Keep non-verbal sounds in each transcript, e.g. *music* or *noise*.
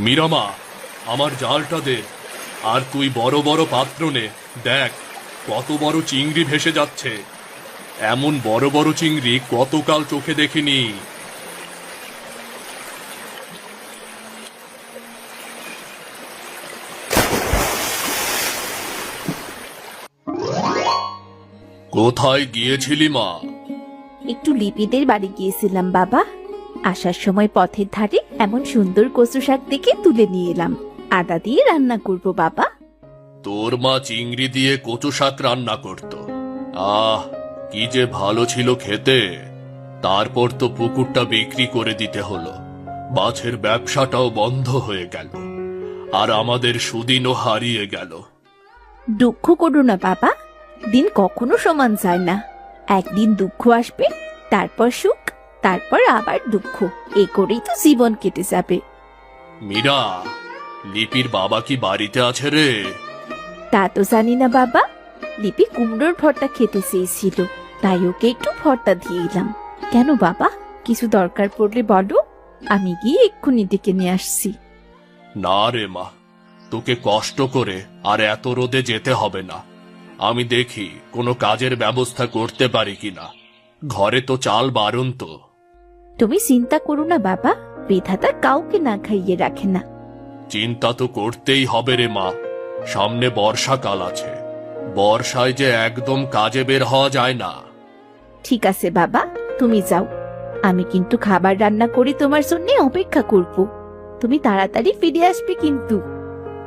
মিরামা, আমার জালটা দে। আর তুই বড় বড় পাত্র নে। দেখ, কত বড় চিংড়ি ভেসে যাচ্ছে। এমন বড় বড় চিংড়ি কতকাল চোখে দেখিনি। কোথায় গিয়েছিলি মা? একটু লিপিদের বাড়ি গিয়েছিলাম বাবা। আসার সময় পথের ধারে এমন সুন্দর কচু শাক দেখে তুলে নিয়ে এলাম। আদা দিয়ে রান্না করব বাবা। তোর মা চিংড়ি দিয়ে কচু শাক রান্না করত। আহ কি যে ভালো ছিল খেতে। তারপর তো পুকুরটা বিক্রি করে দিতে হলো। মাছের ব্যবসাটাও বন্ধ হয়ে গেল। আর আমাদের সুদিনও হারিয়ে গেল। দুঃখ করো না বাবা। দিন কখনো সমান যায় না। একদিন দুঃখ আসবে তারপর সুখ। তারপর আবার দুঃখ। এ করেই তো জীবন কেটে যাবে। মীরা লিপির বাবা কি বাড়িতে আছে রে? তা তো জানি না বাবা। লিপি কুমড়োর ভর্তা খেতে চেয়েছিল। তাই ওকে একটু ভর্তা দিয়ে এলাম। কেন বাবা? কিছু দরকার পড়লে বলো। আমি গিয়ে এক্ষুনি ডেকে নিয়ে আসছি। না রে মা তোকে কষ্ট করে আর এত রোদে যেতে হবে না। আমি দেখি কোনো কাজের ব্যবস্থা করতে পারি কিনা। ঘরে তো চাল বারণ তো তুমি চিন্তা করো না বাবা। বিধাতা কাউকে না খাইয়ে রাখে না। চিন্তা তো করতেই হবে রে মা। সামনে বর্ষাকাল আছে। বর্ষায় যে একদম কাজে বের হওয়া যায় না। ঠিক আছে বাবা। তুমি যাও। আমি কিন্তু খাবার রান্না করে তোমার জন্য অপেক্ষা করব। তুমি তাড়াতাড়ি ফিরে আসবে কিন্তু।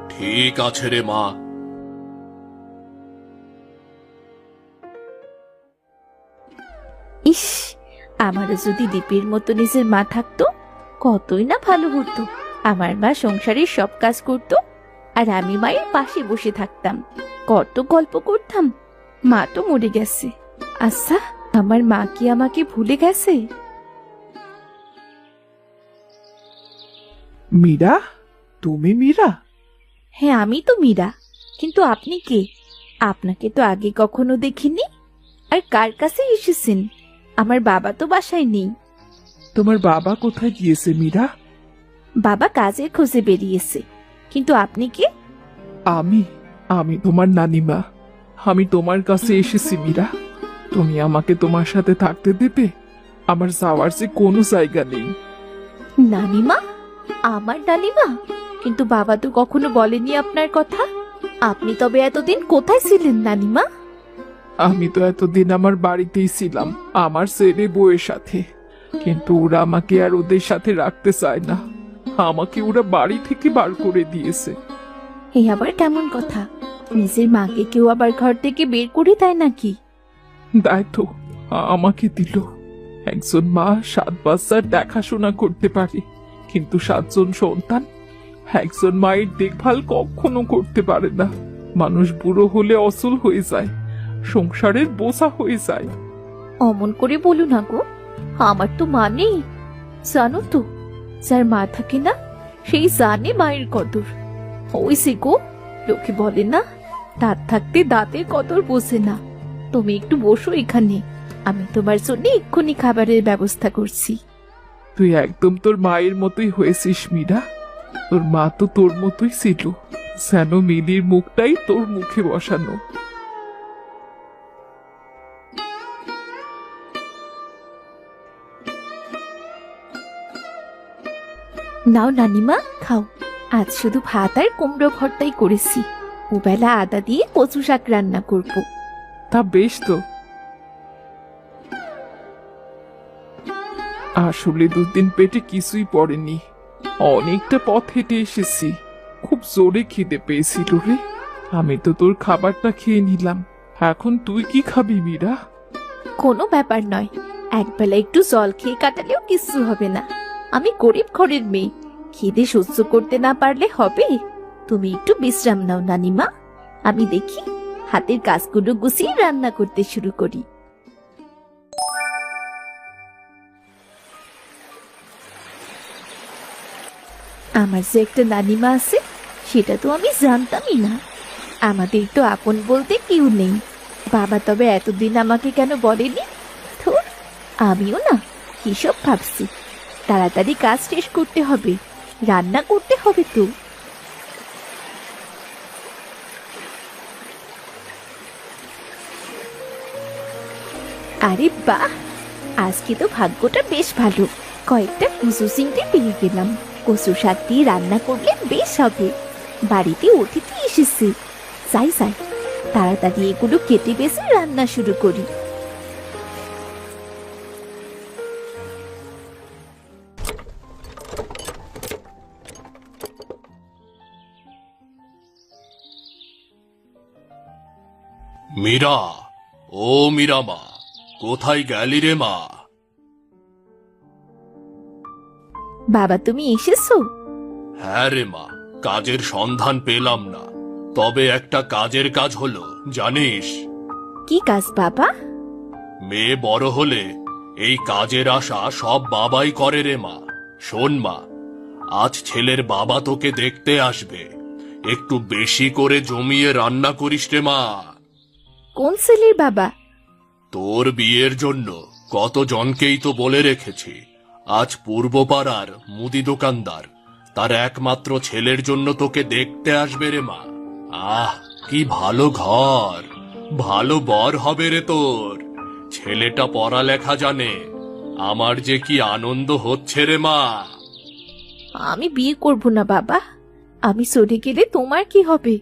ঠিক আছে রে মা। ইস আমারও যদি দীপের মতো নিজের মা থাকতো কতই না ভালো হতো। আমার মা সংসারের সব কাজ করত আর আমি মায়ের পাশে বসে থাকতাম। কত গল্প করতাম মা তো মরে গেছে। আচ্ছা আমার মা কি আমাকে ভুলে গেছে? মীরা? তুমি মীরা? হ্যাঁ আমি তো মীরা। কিন্তু আপনি কে? আপনাকে তো আগে কখনো দেখিনি? আর কার কাছে এসেছেন? আমার বাবা তো বাসায় নেই। তোমার বাবা কোথায় গিয়েছে মীরা? বাবা কাজের খোঁজে বেরিয়েছে। কিন্তু আপনি কে? আমি আমি তোমার নানিমা। আমি তোমার কাছে এসেছি মীরা। তুমি আমাকে তোমার সাথে থাকতে দেবে? আমার যাওয়ার যে কোনো জায়গা নেই। নানিমা? আমার নানিমা? কিন্তু বাবা তো কখনো বলেনি আপনার কথা। আপনি তবে এতদিন কোথায় ছিলেন নানিমা? আমি তো এতদিন আমার বাড়িতেই ছিলাম আমার ছেলে বউয়ের সাথে। কিন্তু ওরা আমাকে আর ওদের সাথে রাখতে চায় না। আমাকে ওরা বাড়ি থেকে বার করে দিয়েছে। এই আবার কেমন কথা? নিজের মাকে কেউ আবার ঘর থেকে বের করে দেয় নাকি? দায়িত্ব আমাকে দিল। একজন মা সাত বাচ্চার দেখাশোনা করতে পারে কিন্তু সাতজন সন্তান একজন মায়ের দেখভাল কখনো করতে পারে না। মানুষ বুড়ো হলে অসল হয়ে যায়। সংসারের বোঝা হয়ে যায়। অমন করে বলো না গো আমার তো মা নেই। জানো তো যার মা থাকে না সেই জানে মায়ের কদর। ওই সে গো লোকে বলে না দাঁত থাকতে দাঁতের কদর বোঝে না। তুমি একটু বসো এখানে আমি তোমার জন্য এক্ষুনি খাবারের ব্যবস্থা করছি। তুই একদম তোর মায়ের মতোই হয়েছিস মীরা। তোর মা তো তোর মতোই ছিল যেন মিলির মুখটাই তোর মুখে বসানো। নাও নানিমা খাও। আজ শুধু ভাত আর কুমড়ো ভর্তাই করেছি। ওবেলা আদা দিয়ে কচু শাক রান্না করব। তা বেশ তো। আসলে দুদিন পেটে কিছুই পড়েনি। অনেকটা পথ হেঁটে এসেছি। খুব জোরে খিদে পেয়েছিল রে। আমি তো তোর খাবারটা খেয়ে নিলাম। এখন তুই কি খাবি মীরা? কোনো ব্যাপার নয়। একবেলা একটু জল খেয়ে কাটালেও কিছু হবে না। আমি গরিব ঘরের মেয়ে। খিদে সহ্য করতে না পারলে হবে? তুমি একটু বিশ্রাম নাও, নানিমা। আমি দেখি হাতের কাজগুলো গুছিয়ে রান্না করতে শুরু করি। আমার যে একটা নানিমা আছে, সেটা তো আমি জানতামই না। আমাদের তো আপন বলতে কেউ নেই। বাবা তবে এতদিন আমাকে কেন বলেনি? ধুর, আমিও না কিসব ভাবছি। তাড়াতাড়ি কাজ শেষ করতে হবে। রান্না করতে হবে তো। আরে বাহ, আজকে তো ভাগ্যটা বেশ ভালো। কয়েকটা কুসু সিংটে পেয়ে গেলাম। কচু শাক দিয়ে রান্না করলে বেশ হবে। বাড়িতে অতিথি এসেছে। যাই যাই, তাড়াতাড়ি এগুলো কেটে বেছে রান্না শুরু করি। মীরা ও মীরা মা কোথায় গেলি রে মা? বাবা তুমি এসেছ? হ্যাঁ রে মা কাজের সন্ধান পেলাম না। তবে একটা কাজের কাজ হলো জানিস? কি কাজ বাবা? মেয়ে বড় হলে এই কাজের আশা সব বাবাই করে রে মা। শোন মা আজ ছেলের বাবা তোকে দেখতে আসবে। একটু বেশি করে জমিয়ে রান্না করিস রে মা। কোন ছেলের বাবা? তোর বিয়ের জন্য কত জনকেই তো বলে রেখেছি। আজ পূর্বপাড়ার মুদি দোকানদার তার একমাত্র ছেলের জন্য তোকে দেখতে আসবে রে মা। আহ কি ভালো ঘর ভালো বর হবে রে তোর। ছেলেটা পড়ালেখা জানে আমার যে কি আনন্দ হচ্ছে রে মা। আমি বিয়ে করব না বাবা আমি চলে গেলে তোমার কি হবে?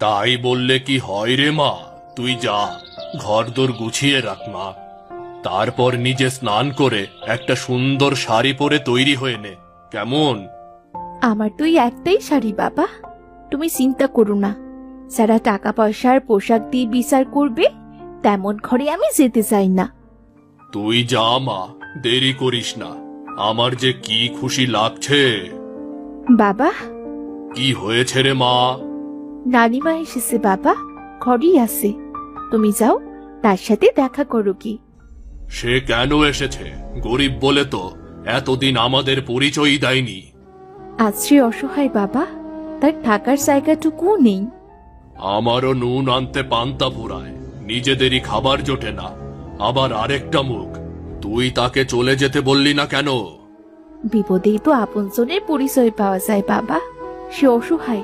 তাই বললে কি হয় রে মা? তুই যা ঘরদোর গুছিয়ে রাখ মা। তারপর নিজে স্নান করে একটা সুন্দর শাড়ি পরে তৈরি হয়ে নে। কেমন? আমার তুই একটাই শাড়ি বাবা। তুমি চিন্তা করো না। যারা টাকা পয়সার পোশাক দিয়ে বিচার করবে তেমন ঘরে আমি যেতে চাই না। তুই যা মা দেরি করিস না। আমার যে কি খুশি লাগছে। বাবা। কি হয়েছে রে মা? নানিমা এসেছে বাবা। ঘরেই আছে। তুমি যাও তার সাথে দেখা করো কি। সে কেন এসেছে? গরিব বলে তো এতদিন আমাদের পরিচয়ই দেয়নি। সে অসহায় বাবা তার থাকার জায়গাটুকুও নেই। আমারও নুন আনতে পান্তা ফুরায় নিজেদেরই খাবার জোটে না। আবার আরেকটা মুখ তুই তাকে চলে যেতে বললি না কেন? বিপদেই তো আপনজনের পরিচয় পাওয়া যায় বাবা সে অসহায়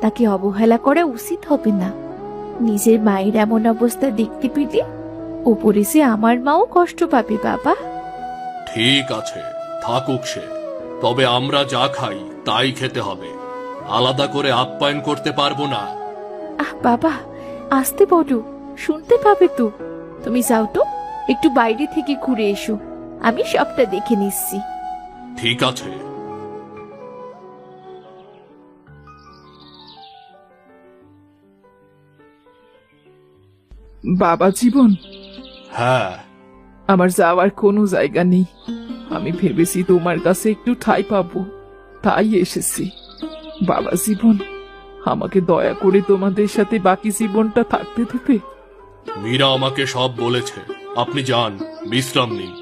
তাকে অবহেলা করা উচিত হবে না। নিজের মায়ের এমন অবস্থা দেখতে পেলে উপরে সে আমার মাও কষ্ট পাবে বাবা। ঠিক আছে থাকুক সে। তবে আমরা যা খাই তাই খেতে হবে। আলাদা করে আপ্যায়ন করতে পারব না। আহ বাবা আসতে বলো শুনতে পাবে তো। তুমি যাও তো একটু বাইরে থেকে ঘুরে এসো। আমি সবটা দেখে নিচ্ছি। ঠিক আছে বাবা জীবন। হ্যাঁ। আমার যাওয়ার কোনো জায়গা নেই। আমি ভেবেছি তোমার কাছে একটু ঠাই পাবো। তাই এসেছি। বাবা জীবন আমাকে দয়া করে তোমাদের সাথে বাকি জীবনটা থাকতে দেবে। মীরা আমাকে সব বলেছে। আপনি যান বিশ্রাম নিন।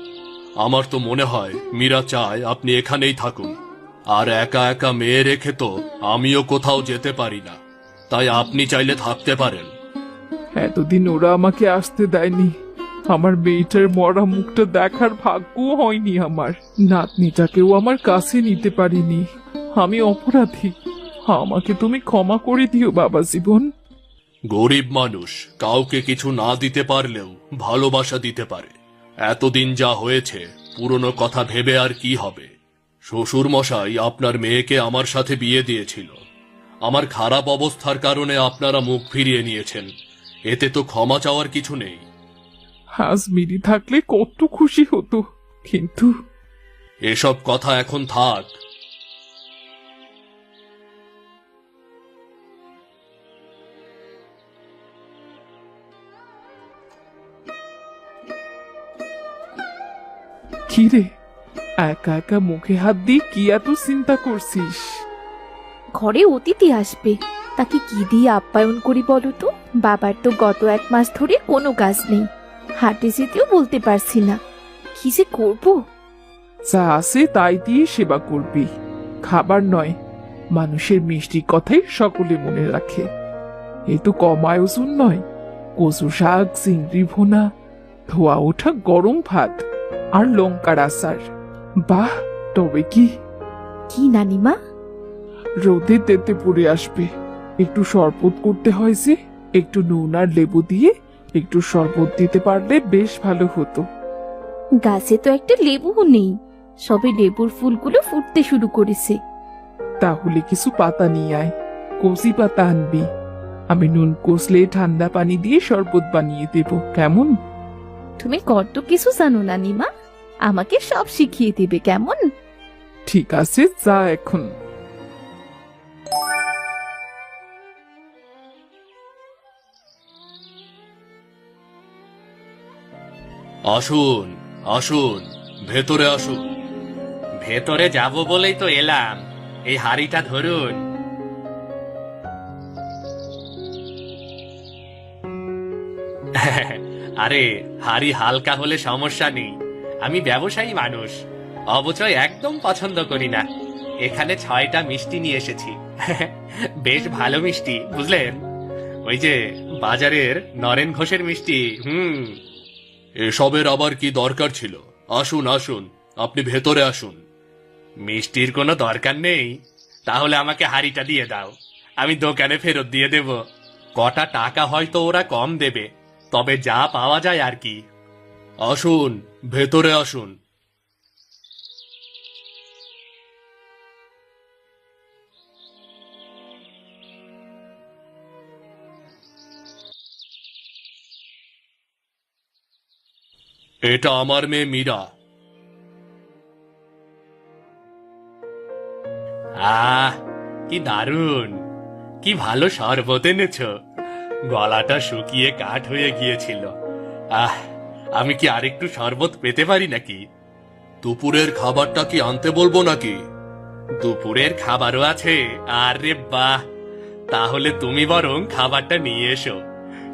আমার তো মনে হয় মীরা চায় আপনি এখানেই থাকুন। আর একা একা মেয়ে রেখে তো আমিও কোথাও যেতে পারি না। তাই আপনি চাইলে থাকতে পারেন। এতদিন ওরা আমাকে আসতে দেয়নি। আমার মেয়েটার মরা মুখটা দেখার ভাগ্যও হয়নি আমার। নাতনিটাকেও আমার কাছে নিতে পারিনি। আমি অপরাধী। আমাকে তুমি ক্ষমা করে দিও, বাবা জীবন। গরিব মানুষ, কাউকে কিছু না দিতে পারলেও ভালোবাসা দিতে পারে। এতদিন যা হয়েছে, পুরনো কথা ভেবে আর কি হবে? শ্বশুর মশাই আপনার মেয়েকে আমার সাথে বিয়ে দিয়েছিল। আমার খারাপ অবস্থার কারণে আপনারা মুখ ফিরিয়ে নিয়েছেন। এতে তো ক্ষমা চাওয়ার কিছু নেই। আজ মিরি থাকলে কত খুশি হতো কিন্তু এসব কথা এখন থাক। কি রে একা একা মুখে হাত দিয়ে কি এত চিন্তা করছিস? ঘরে অতিথি আসবে। তাকে কি দিয়ে আপ্যায়ন করি বলো তো? বাবার তো গত এক মাস ধরে কোনো কাজ নেই। হাটে যেতেও বলতে পারছি না। কি যে করব? যা আছে তাই দিয়ে সেবা করবি। খাবার নয় মানুষের মিষ্টি কথাই সকলে মনে রাখে। এ তো কম আয়োজন নয়। কচু শাক চিংড়ি ভোনা ধোয়া ওঠা গরম ভাত আর লঙ্কার আচার। বাহ তবে কি? কি নানিমা? রোদে তেতে পড়ে আসবে। একটু শরবত করতে হয় যে একটু নুন আর লেবু দিয়ে একটু শরবত দিতে পারলে বেশ ভালো হতো। গাছে তো একটা লেবুও নেই সবে লেবুর ফুলগুলো ফুটতে শুরু করেছে। তাহলে কিছু পাতা নিয়ে আয় কচি পাতা আনবি। আমি নুন কষলে ঠান্ডা পানি দিয়ে শরবত বানিয়ে দেব কেমন? তুমি কত কিছু জানো নানিমা আমাকে সব শিখিয়ে দেবে কেমন? ঠিক আছে যা এখন। আসুন আসুন, ভেতরে আসুন। ভেতরে যাব বলেই তো এলাম। এই হাড়িটা ধরুন। *laughs* আরে, হাড়ি হালকা হলে সমস্যা নেই। আমি ব্যবসায়ী মানুষ। অবচয় একদম পছন্দ করি না। এখানে ছয়টা মিষ্টি নিয়ে এসেছি। *laughs* বেশ ভালো মিষ্টি, বুঝলেন? ওই যে বাজারের নরেন ঘোষের মিষ্টি, হুম। এসবের আবার কি দরকার ছিল? আসুন আসুন, আপনি ভেতরে আসুন। মিষ্টির কোনো দরকার নেই। তাহলে আমাকে হাড়িটা দিয়ে দাও। আমি দোকানে ফেরত দিয়ে দেব। কটা টাকা হয়তো ওরা কম দেবে, তবে যা পাওয়া যায় আর কি। আসুন, ভেতরে আসুন। এটা আমার মেয়ে মীরা। কি দারুণ। কি ভালো শরবত এনেছ। গলাটা শুকিয়ে কাঠ হয়ে গিয়েছিল। আহ, আমি কি আরেকটু শরবত পেতে পারি নাকি? দুপুরের খাবারটা কি আনতে বলব নাকি? দুপুরের খাবারও আছে। আরে বাহ! তাহলে তুমি বরং খাবারটা নিয়ে এসো।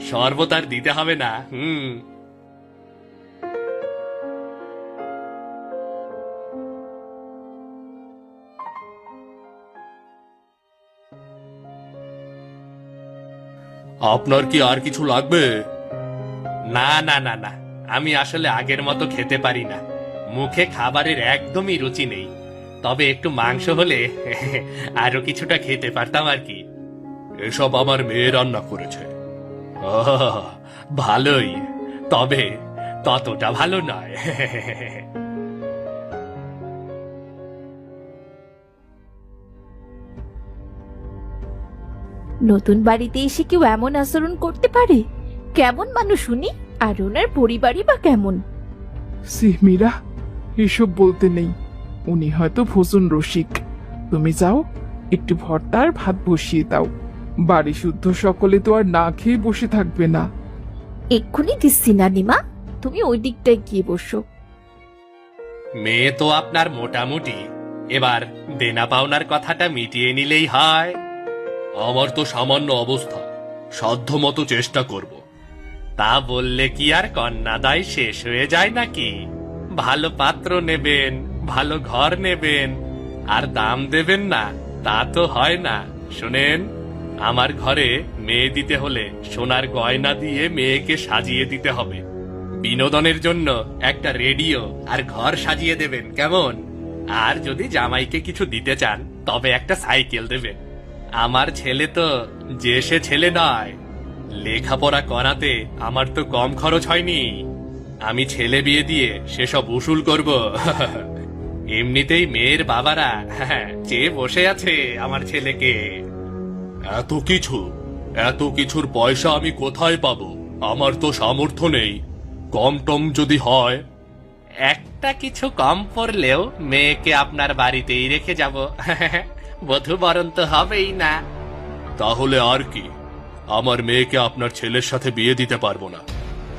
শরবত আর দিতে হবে না, হুম। আপনার কি আর কিছু লাগবে? না না না না। আমি আসলে আগের মতো খেতে পারি না। মুখে খাবারের একদমই রুচি নেই। তবে একটু মাংস হলে *laughs* আরও কিছুটা খেতে পারতাম আর কি। এসব আমার মেয়ে রান্না করেছে। ভালোই। তবে ততটা ভালো নয়। *laughs* নতুন বাড়িতে এসে কেউ এমন আচরণ করতে পারে? কেমন মানুষ শুনি আর ওনার পরিবারই বা কেমন? সি মীরা এসব বলতে নেই। উনি হয়তো ভোজন রসিক। তুমি যাও একটু ভর্তা আর ভাত বসিয়ে দাও। বাড়ি শুদ্ধ সকলে তো আর না খেয়ে বসে থাকবে না। এক্ষুনি দিচ্ছি না নিমা তুমি ওই দিকটায় গিয়ে বসো। মেয়ে তো আপনার মোটামুটি। এবার দেনা পাওনার কথাটা মিটিয়ে নিলেই হয়। আমার তো সামান্য অবস্থা। সাধ্যমতো চেষ্টা করব। তা বললে কি আর কন্যাদায় শেষ হয়ে যায় নাকি? ভালো পাত্র নেবেন, ভালো ঘর নেবেন, আর দাম দেবেন না, তা তো হয় না। শুনেন, আমার ঘরে মেয়ে দিতে হলে সোনার গয়না দিয়ে মেয়েকে সাজিয়ে দিতে হবে। বিনোদনের জন্য একটা রেডিও আর ঘর সাজিয়ে দেবেন, কেমন? আর যদি জামাইকে কিছু দিতে চান, তবে একটা সাইকেল দেবেন। আমার ছেলে তো যে সে ছেলে নয়। লেখাপড়া করাতে আমার তো কম খরচ হয়নি। আমি ছেলে বিয়ে দিয়ে সেসব উসুল করব। *laughs* এমনিতেই মেয়ের বাবারা *laughs* চেয়ে বসে আছে আমার ছেলেকে। এত কিছু এত কিছুর পয়সা আমি কোথায় পাবো? আমার তো সামর্থ্য নেই। কম টম যদি হয়? একটা কিছু কম পড়লেও মেয়েকে আপনার বাড়িতেই রেখে যাব। *laughs* বধু বরণ তো হবেই না। তাহলে আর কি? আমার মেয়েকে আপনার ছেলের সাথে বিয়ে দিতে পারব না।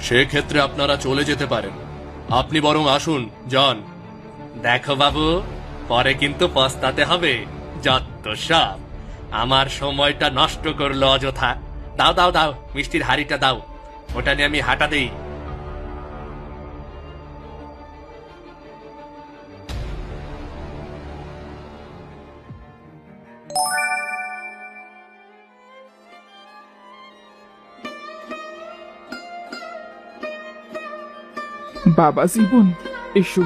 সেক্ষেত্রে আপনারা চলে যেতে পারেন। আপনি বরং আসুন যান। দেখো বাবু পরে কিন্তু পস্তাতে হবে যত সব। আমার সময়টা নষ্ট করল অযথা। দাও দাও দাও মিষ্টির হাড়িটা দাও। ওটা নিয়ে আমি হাঁটা দেই। বাবা জীবন এসো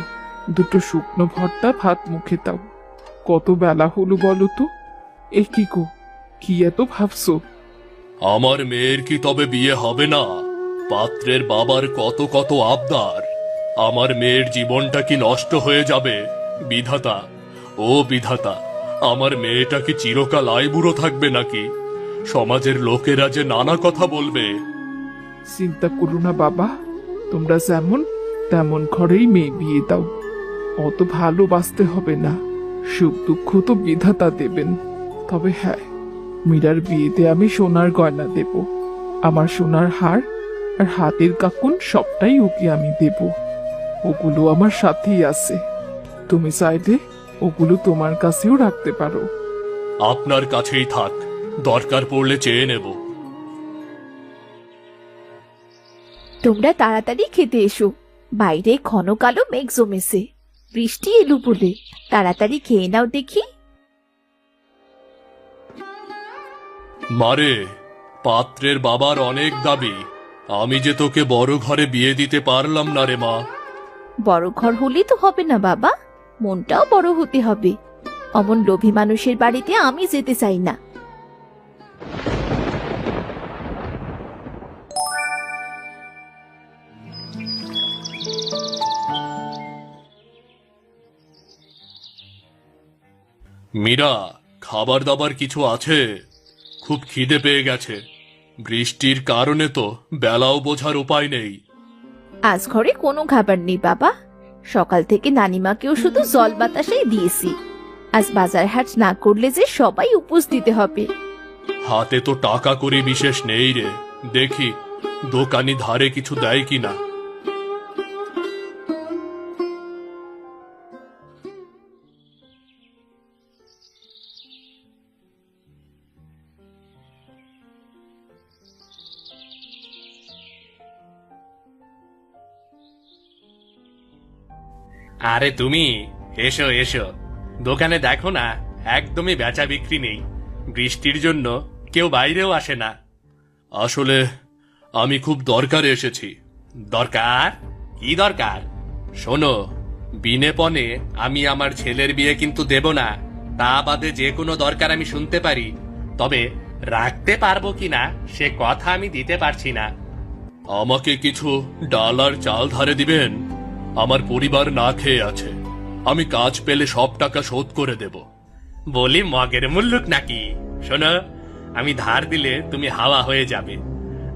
দুটো শুকনো ভর্তা ভাত মুখে দাও। কত বেলা হলো বলো তো? এ কি গো কি এত ভাবছ? আমার মেয়ের কি তবে বিয়ে হবে না? পাত্রের বাবার কত কত আবদার। আমার মেয়ের জীবনটা কি নষ্ট হয়ে যাবে? বিধাতা ও বিধাতা আমার মেয়েটা কি চিরকাল আইবুড়ো থাকবে নাকি? সমাজের লোকেরা যে নানা কথা বলবে। চিন্তা করো না বাবা তোমরা যেমন তেমন ঘরেই মেয়ে বিয়ে দাও। অত ভালোবাসতে হবে না। সুখ দুঃখ তো বিধাতা দেবেন। তবে হ্যাঁ মীরার বিয়েতে আমি সোনার গয়না দেব। আমার সোনার হার আর হাতের কাকুন সবটাই ওকে আমি দেব। ওগুলো আমার সাথেই আছে। তুমি চাইলে ওগুলো তোমার কাছেও রাখতে পারো। আপনার কাছেই থাক। দরকার পড়লে চেয়ে নেব। তোমরা তাড়াতাড়ি খেতে এসো। বাইরে ঘন কালো মেঘ জমেছে। বৃষ্টি এলো বলে। তাড়াতাড়ি খেয়ে নাও দেখি। মারে পাত্রের বাবার অনেক দাবি। আমি যে তোকে বড় ঘরে বিয়ে দিতে পারলাম না রে মা। বড় ঘর হলেই তো হবে না বাবা। মনটাও বড় হতে হবে। অমন লোভী মানুষের বাড়িতে আমি যেতে চাই না। মীরা খাবার দাবার কিছু আছে? খুব খিদে পেয়ে গেছে। বৃষ্টির কারণে তো বেলাও বোঝার উপায় নেই। আজ ঘরে কোনো খাবার নেই বাবা। সকাল থেকে নানিমাকেও শুধু জল বাতাসাই দিয়েছি। আজ বাজার হাট না করলে যে সবাই উপোস দিতে হবে। হাতে তো টাকা করে বিশেষ নেই রে। দেখি দোকানি ধারে কিছু দেয় কিনা? আরে তুমি, এসো এসো। দোকানে দেখো না, একদমই বেচা বিক্রি নেই। বৃষ্টির জন্য কেউ বাইরেও আসে না। আসলে আমি খুব দরকারে এসেছি। দরকার? কি দরকার? শোনো বিনেপনে আমি আমার ছেলের বিয়ে কিন্তু দেব না। তা বাদে যে কোনো দরকার আমি শুনতে পারি। তবে রাখতে পারব কি না, সে কথা আমি দিতে পারছি না। আমাকে কিছু ডাল আর চাল ধারে দিবেন? আমার পরিবার না খেয়ে আছে। আমি কাজ পেলে সব টাকা শোধ করে দেব। বলি মগের মুল্লুক নাকি? শোনো আমি ধার দিলে তুমি হাওয়া হয়ে যাবে।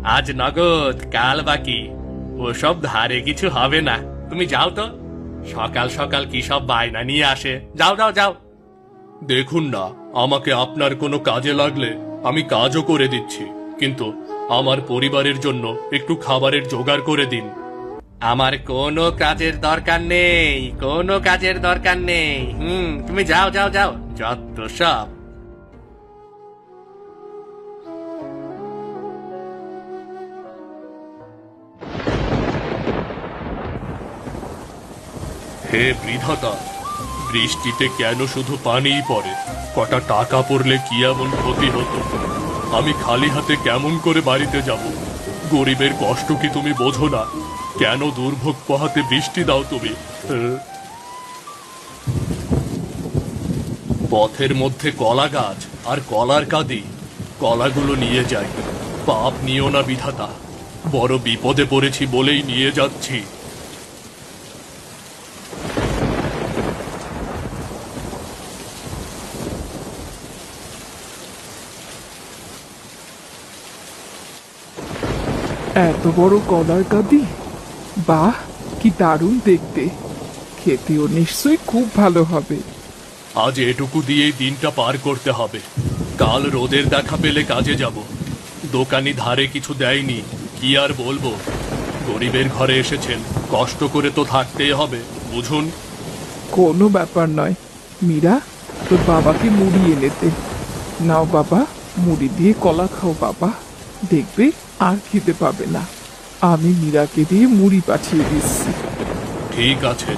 আজ নগদ কাল বাকি। ওসব ধারে কিছু হবে না। তুমি যাও তো। সকাল সকাল কি সব বায়না নিয়ে আসে। যাও যাও যাও। দেখুন না আমাকে আপনার কোনো কাজে লাগলে আমি কাজও করে দিচ্ছি। কিন্তু আমার পরিবারের জন্য একটু খাবারের জোগাড় করে দিন। আমার কোনো কাজের দরকার নেই, কোনো কাজের দরকার নেই। হুম, তুমি যাও যাও যাও, যত সব। হে বিধাতা, বৃষ্টিতে কেন শুধু পানিই পড়ে? কটা টাকা পড়লে কি এমন ক্ষতি হতো? আমি খালি হাতে কেমন করে বাড়িতে যাব? গরিবের কষ্ট কি তুমি বোঝো না? কেন দুর্ভোগ পোহাতে বৃষ্টি দাও তুমি? পথের মধ্যে কলা গাছ আর কলার কাঁদি, কলাগুলো নিয়ে যাই। পাপ নিও না বিধাতা, বড় বিপদে পড়েছি বলেই নিয়ে যাচ্ছি। এত বড় কলার কাঁদি? বাহ কি দারুণ দেখতে। খেতেও নিশ্চয়ই খুব ভালো হবে। আজ এটুকু দিয়েই দিনটা পার করতে হবে। কাল রোদের দেখা পেলে কাজে যাব। দোকানি ধারে কিছু দেয়নি কি আর বলব? গরিবের ঘরে এসেছেন কষ্ট করে তো থাকতেই হবে বুঝুন? কোনো ব্যাপার নয়। মীরা তোর বাবাকে মুড়ি এনেতে নাও বাবা মুড়ি দিয়ে কলা খাও বাবা। দেখবে আর খেতে পাবে না। আমি মীরাকে দিয়ে মুড়ি পাঠিয়ে দিচ্ছি। ঠিক আছে।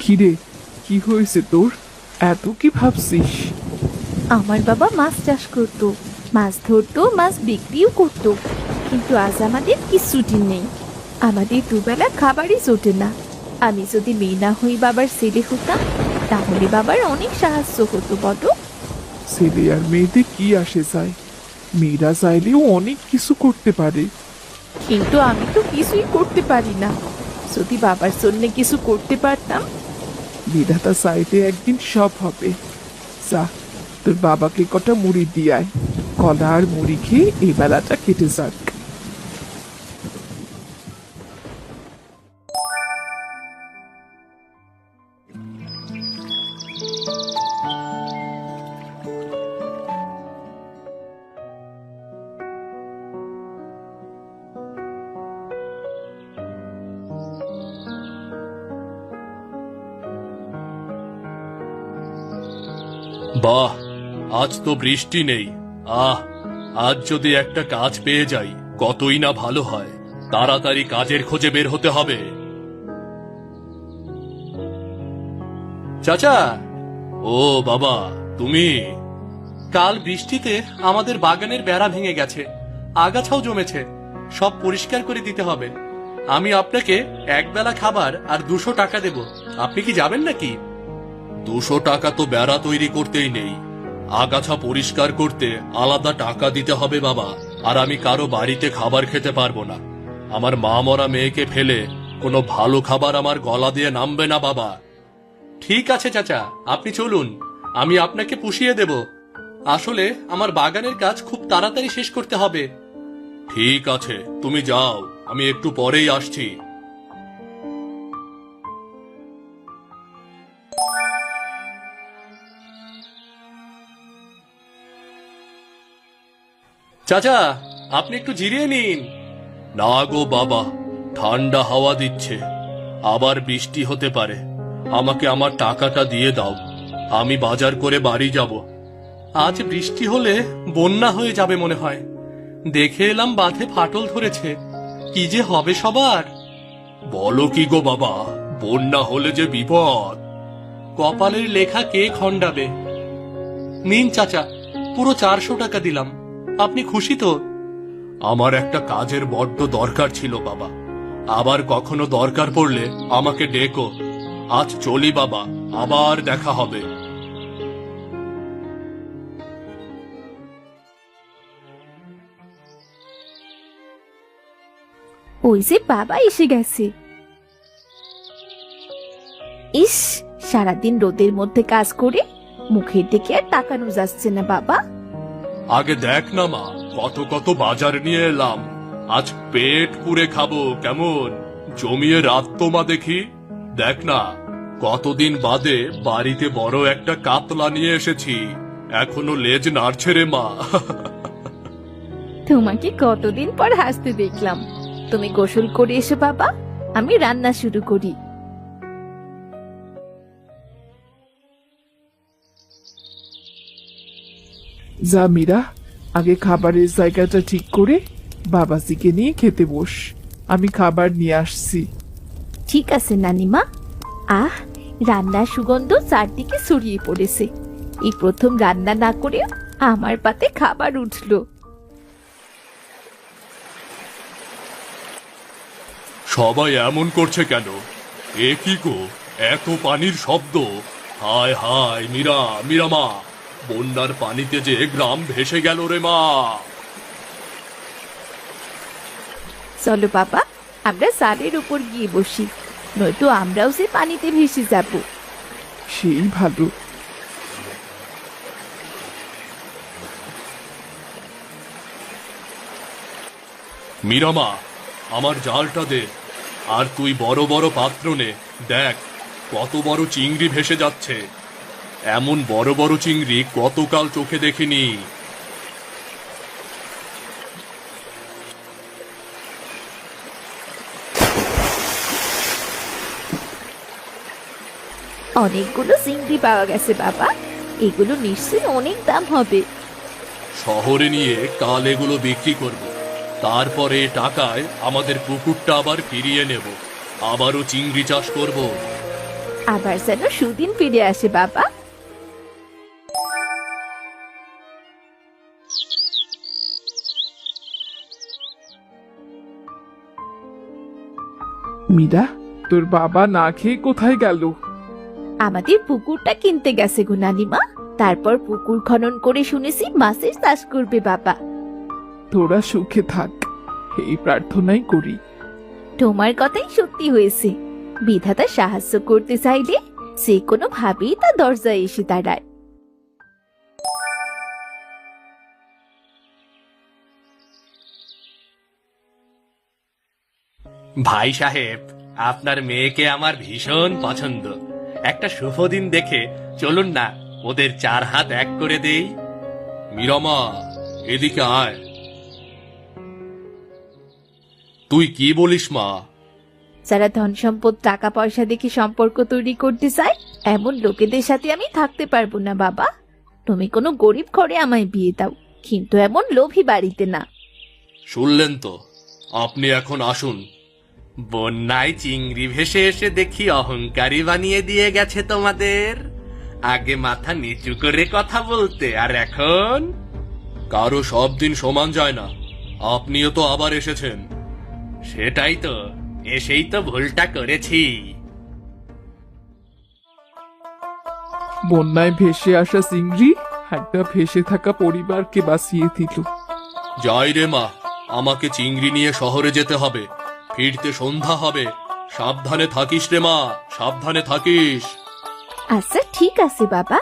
কিরে কি হয়েছে তোর? এত কি ভাবছিস? আমার বাবা মাছ চাষ করতো মাছ ধরতো মাছ বিক্রিও করতো কিন্তু আজ আমাদের কিছুটি নেই। আমাদের দুবেলা খাবারই জোটে না। আমি যদি মেয়ে না হই বাবার ছেলে হতাম তাহলে বাবার অনেক সাহায্য হতো বড় ছেলে আর মেয়েদের কি আসে যায় মেয়েরা চাইলেও অনেক কিছু করতে পারে। কিন্তু আমি তো কিছুই করতে পারি না। যদি বাবার জন্য কিছু করতে পারতাম? বিধাতা চাইতে একদিন সব হবে। যা তোর বাবাকে কটা মুড়ি দিয়ায় কলা আর মুড়ি খেয়ে এই বেলাটা কেটে যাক। বাহ, আজ তো বৃষ্টি নেই। আহ, আজ যদি একটা কাজ পেয়ে যাই, কতই না ভালো হয়। তাড়াতাড়ি কাজের খোঁজে বের হতে হবে। চাচা! ও বাবা, তুমি? কাল বৃষ্টিতে আমাদের বাগানের বেড়া ভেঙে গেছে। আগাছাও জমেছে। সব পরিষ্কার করে দিতে হবে। আমি আপনাকে একবেলা খাবার আর দুশো টাকা দেব। আপনি কি যাবেন নাকি? দুশো টাকা তো বেড়া তৈরি করতেই নেই। আগাছা পরিষ্কার করতে আলাদা টাকা দিতে হবে বাবা, আর আমি কারও বাড়িতে খাবার খেতে পারব না। আমার মা মরা মেয়েকে ফেলে কোনো ভালো খাবার আমার গলা দিয়ে নামবে না বাবা। ঠিক আছে চাচা, আপনি চলুন, আমি আপনাকে পুষিয়ে দেব। আসলে আমার বাগানের কাজ খুব তাড়াতাড়ি শেষ করতে হবে। ঠিক আছে, তুমি যাও, আমি একটু পরেই আসছি। চাচা আপনি একটু জিরিয়ে নিন। না গো বাবা ঠান্ডা হাওয়া দিচ্ছে। আবার বৃষ্টি হতে পারে। আমাকে আমার টাকাটা দিয়ে দাও। আমি বাজার করে বাড়ি যাব। আজ বৃষ্টি হলে বন্যা হয়ে যাবে মনে হয়। দেখে এলাম বাঁধে ফাটল ধরেছে। কি যে হবে সবার? বলো কি গো বাবা বন্যা হলে যে বিপদ। কপালের লেখা কে খণ্ডাবে? নিন চাচা পুরো চারশো টাকা দিলাম। আপনি খুশি তো? আমার একটা কাজের বড্ড দরকার ছিল বাবা। আবার কখনো দরকার পড়লে আমাকে ডেকো। আজ চলি বাবা। আবার দেখা হবে। ওই যে বাবা এসে গেছে। ইস সারাদিন রোদের মধ্যে কাজ করে মুখের দিকে আর তাকানো যাচ্ছে না বাবা। আগে দেখ না মা, কত কত বাজার নিয়ে এলাম। আজ পেট পুরে খাব, কেমন? জমিয়ে রাত তো মা দেখি। দেখ না, কতদিন বাদে বাড়িতে বড় একটা কাতলা নিয়ে এসেছি। এখনও লেজ নাড়ছে রে মা। তোমাকে কতদিন পর হাসতে দেখলাম। তুমি গোসল করে এসো বাবা, আমি রান্না শুরু করি। যা মীরা আগে খাবারের জায়গাটা ঠিক করে বাবাজিকে নিয়ে খেতে বস। আমি খাবার নিয়ে আসছি। ঠিক আছে নানিমা। আহ রান্নার সুগন্ধ চারদিকে ছড়িয়ে পড়েছে। এই প্রথম রান্না না করে আমার পাতে খাবার উঠল। সবাই এমন করছে কেন? এ কি গো? এত পানির শব্দ। হায় হায় মীরা মীরা মা বন্যার পানিতে যে গ্রাম ভেসে গেল রে মা। চলো বাবা আমরা সালের উপর গিয়ে বসি নয়তো আমরাও সে পানিতে ভেসে যাব। সেই ভালো। মীরামা আমার জালটা দে আর তুই বড় বড় পাত্র নে দেখ কত বড় চিংড়ি ভেসে যাচ্ছে। এমন বড় বড় চিংড়ি কতকাল চোখে দেখিনি। অনেকগুলো চিংড়ি পাওয়া গেছে বাবা। এগুলো নিশ্চয়ই অনেক দাম হবে। শহরে নিয়ে কাল এগুলো বিক্রি করব। তারপরে টাকায় আমাদের পুকুরটা আবার ফিরিয়ে নেব। আবারও চিংড়ি চাষ করব। আবার যেন সুদিন ফিরে আসে বাবা। মীরা তোর বাবা না খেয়ে কোথায় গেল? আমাদের পুকুরটা কিনতে গেছে গো নানিমা। তারপর পুকুর খনন করে শুনেছি মাছের চাষ করবে বাবা। তোরা সুখে থাক এই প্রার্থনাই করি। তোমার কথাই সত্যি হয়েছে। বিধাতা সাহায্য করতে চাইলে যে কোনো ভাবেই তা দরজায় এসে দাঁড়ায়। ভাই সাহেব আপনার মেয়েকে আমার ভীষণ পছন্দ। একটা শুভ দিন দেখে চলুন না ওদের চার হাত এক করে দেই। মীরামা এদিকে আয়। তুই কি বলিস মা? যারা ধন সম্পদ টাকা পয়সা দেখে সম্পর্ক তৈরি করতে চায় এমন লোকেদের সাথে আমি থাকতে পারব না বাবা। তুমি কোনো গরিব ঘরে আমায় বিয়ে দাও কিন্তু এমন লোভী বাড়িতে না। শুনলেন তো আপনি এখন আসুন বন্যায় চিংড়ি ভেসে এসে দেখি অহংকারী বানিয়ে দিয়ে গেছে তোমাদের। আগে মাথা নিচু করে কথা বলতে আর এখন? কারও সব দিন সমান যায় না। আপনিও তো আবার এসেছেন। সেটাই তো এসেই তো ভুলটা করেছি। বন্যায় ভেসে আসা চিংড়ি একটা ভেসে থাকা পরিবারকে বাঁচিয়ে দিল। যাই রে মা আমাকে চিংড়ি নিয়ে শহরে যেতে হবে। ফিরতে সন্ধ্যা হবে। সাবধানে থাকিস রে মা সাবধানে থাকিস। আচ্ছা ঠিক আছে বাবা।